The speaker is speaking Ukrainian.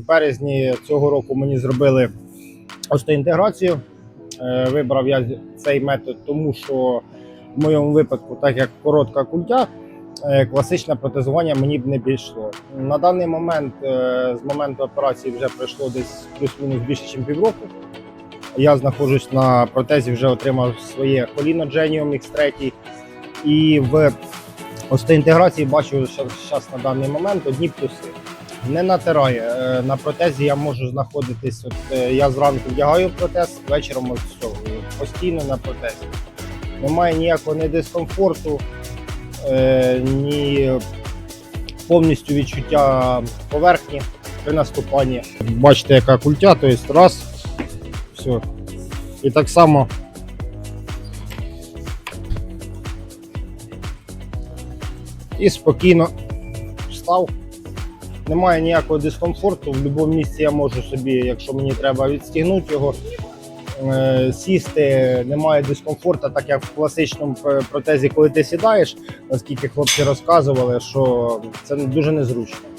В березні цього року мені зробили остеінтеграцію. Е, Вибрав я цей метод, тому що в моєму випадку, так як коротка культя, е, класичне протезування мені б не підійшло. На даний момент, е, з моменту операції, вже пройшло десь плюс-мінус більше, ніж півроку. Я знаходжусь на протезі, вже отримав своє коліно Genium X3. І в остеінтеграції бачу зараз на даний момент одні плюси. Не натирає. Е, На протезі я можу знаходитись. От е, я зранку вдягаю протез, вечором ось постійно на протезі. Немає ніякого ні дискомфорту, е, ні повністю відчуття поверхні при наступанні. Бачите, яка культя, тобто раз, все. І так само і спокійно встав. Немає ніякого дискомфорту. В будь-якому місці я можу собі, якщо мені треба відстігнути його, е, сісти. Немає дискомфорту, так як в класичному протезі, коли ти сідаєш, наскільки хлопці розказували, що це дуже незручно.